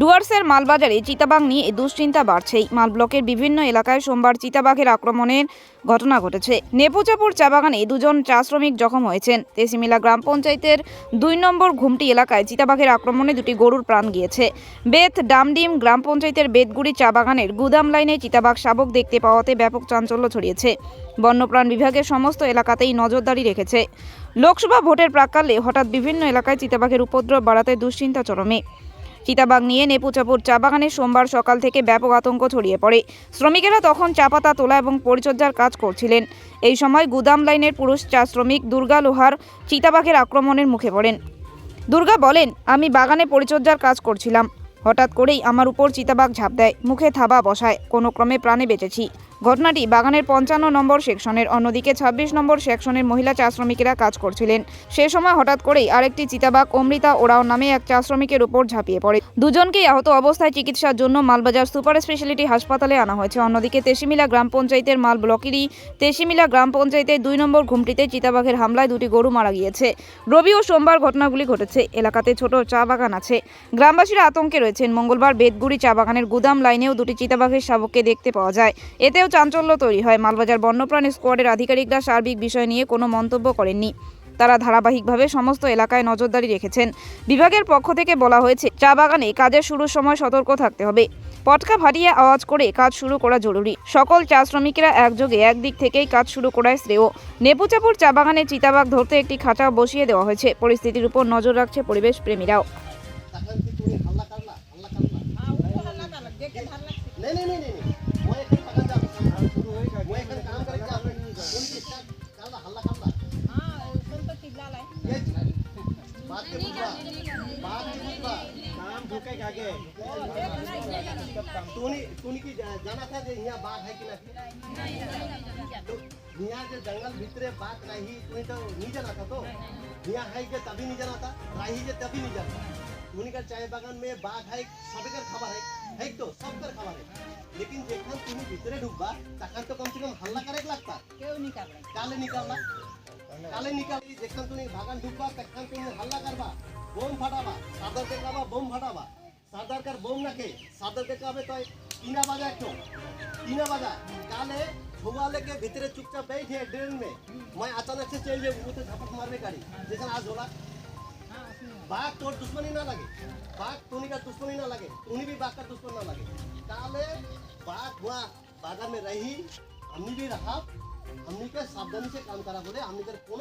ডুয়ার্সের মালবাজারে চিতাবাঘ নিয়ে দুশ্চিন্তা বাড়ছেই। মাল ব্লকের বিভিন্ন এলাকায় সোমবার চিতাবাঘের আক্রমণের ঘটনা ঘটেছে। নেপুচাপুর চা বাগানে দুজন চা শ্রমিক জখম হয়েছেন। তেসিমিলা গ্রাম পঞ্চায়েতের দুই নম্বর ঘুমটি এলাকায় চিতাবাঘের আক্রমণে দুটি গরুর প্রাণ গিয়েছে। বেত ডামডিম গ্রাম পঞ্চায়েতের বেতগুড়ি চা বাগানের গুদাম লাইনে চিতাবাঘ শাবক দেখতে পাওয়াতে ব্যাপক চাঞ্চল্য ছড়িয়েছে। বন্যপ্রাণ বিভাগের সমস্ত এলাকাতেই নজরদারি রেখেছে। লোকসভা ভোটের প্রাক্কালে হঠাৎ বিভিন্ন এলাকায় চিতাবাঘের উপদ্রব বাড়াতে দুশ্চিন্তা চরমে। চিতাবাঘ নিয়ে নেপুচাপুর চা বাগানে সোমবার সকাল থেকে ব্যাপক আতঙ্ক ছড়িয়ে পড়ে। শ্রমিকেরা তখন চাপাতা তোলা এবং পরিচর্যার কাজ করছিলেন। এই সময় গুদাম লাইনের পুরুষ চা শ্রমিক দুর্গা লোহার চিতাবাঘের আক্রমণের মুখে পড়েন। দুর্গা বলেন, আমি বাগানে পরিচর্যার কাজ করছিলাম। হঠাৎ করেই আমার উপর চিতাবাঘ ঝাঁপ দেয়, মুখে থাবা বসায়, কোনো ক্রমে প্রাণে বেঁচেছি। ঘটনাটি বাগানের পঞ্চান্ন নম্বর সেকশনের, অন্যদিকে ছাব্বিশ নম্বর সেকশনের মহিলা চা শ্রমিকেরা কাজ করছিলেন। সে সময় হঠাৎ করেই আরেকটি চিতাবাঘ অমৃতা ওরাও নামে এক চা শ্রমিকের উপর ঝাঁপিয়ে পড়ে। দুজনকেই আহত অবস্থায় চিকিৎসার জন্য মালবাজার সুপার স্পেশালিটি হাসপাতালে আনা হয়েছে। অন্যদিকে তেসিমিলা গ্রাম পঞ্চায়েতের মাল ব্লকেরই তেশিমিলা গ্রাম পঞ্চায়েতের দুই নম্বর ঘুমটিতে চিতাবাঘের হামলায় দুটি গরু মারা গিয়েছে। রবি ও সোমবার ঘটনাগুলি ঘটেছে। এলাকাতে ছোট চা বাগান আছে। গ্রামবাসীরা আতঙ্কে রয়েছেন। মঙ্গলবার বেদগুড়ি চা বাগানের গুদাম লাইনেও দুটি চিতাবাঘের শাবককে দেখতে পাওয়া যায়। এতেও চাঞ্চল্য তৈরি হয়। মালবাজার বন্যপ্রাণী স্কোয়াডের আধিকারিকরা সার্বিক বিষয় নিয়ে কোনো মন্তব্য করেননি। তারা ধারাবাহিকভাবে সমস্ত এলাকায় নজরদারি রেখেছেন। বিভাগের পক্ষ থেকে বলা হয়েছে চা বাগানে কাজের শুরুর সময় সতর্ক থাকতে হবে। পটকা ফাটিয়ে আওয়াজ করে কাজ শুরু করা জরুরি। সকল চা শ্রমিকেরা একযোগে একদিক থেকেই কাজ শুরু করায় শ্রেয়। নেপুচাপুর চা বাগানে চিতাবাঘ ধরতে একটি খাঁচা বসিয়ে দেওয়া হয়েছে। পরিস্থিতির উপর নজর রাখছে পরিবেশ প্রেমীরাও। नहीं नहीं नहीं नहीं। वो एक पकड़ जा। वो एक काम करे जा उनकी करला हल्ला करला ये बात के बुझवा बात के बुझवा नाम ढूके आगे तूने तूने की जाना था कि यहाँ बाघ है कि नहीं? तो यहाँ जंगल भीतरे रही तो नहीं जाना था तो? यहाँ है कि तभी नहीं जाना था? रही जे तभी नहीं जाना चाय बागान में बाघ है सबकर खबर है। तो सबकर खबर है लेकिन जेखन तूने भीतरे ढुकबा तखन तो कम से कम हल्ला करे लगता काले निकालना काले निकाल जेखन तूने बागान ढुकबा तखन तूने हल्ला करबा বোম ফাটাবা সাদর দেখাবা বোম ফাটাবা সাদারকার বোম নাকে সাদর দেখাবে তো টিনা বাজা একটু টিনা বাজা काले धुआं लेके भीतरे चुपचाप बैठे ड्रेन में मैं अचानक से चल जाऊँ वो तो झपट मारने गाड़ी जैसा आज होला बाघ तोर दुश्मनी ना लगे। बाघ तुनी का दुश्मनी ना लगे। तुनी भी बाघ का दुश्मन ना लगे। काले बाघ हुआ बागान में रही, हमने भी रहा, हमने के सावधानी से काम करा बोले, हमने कोनो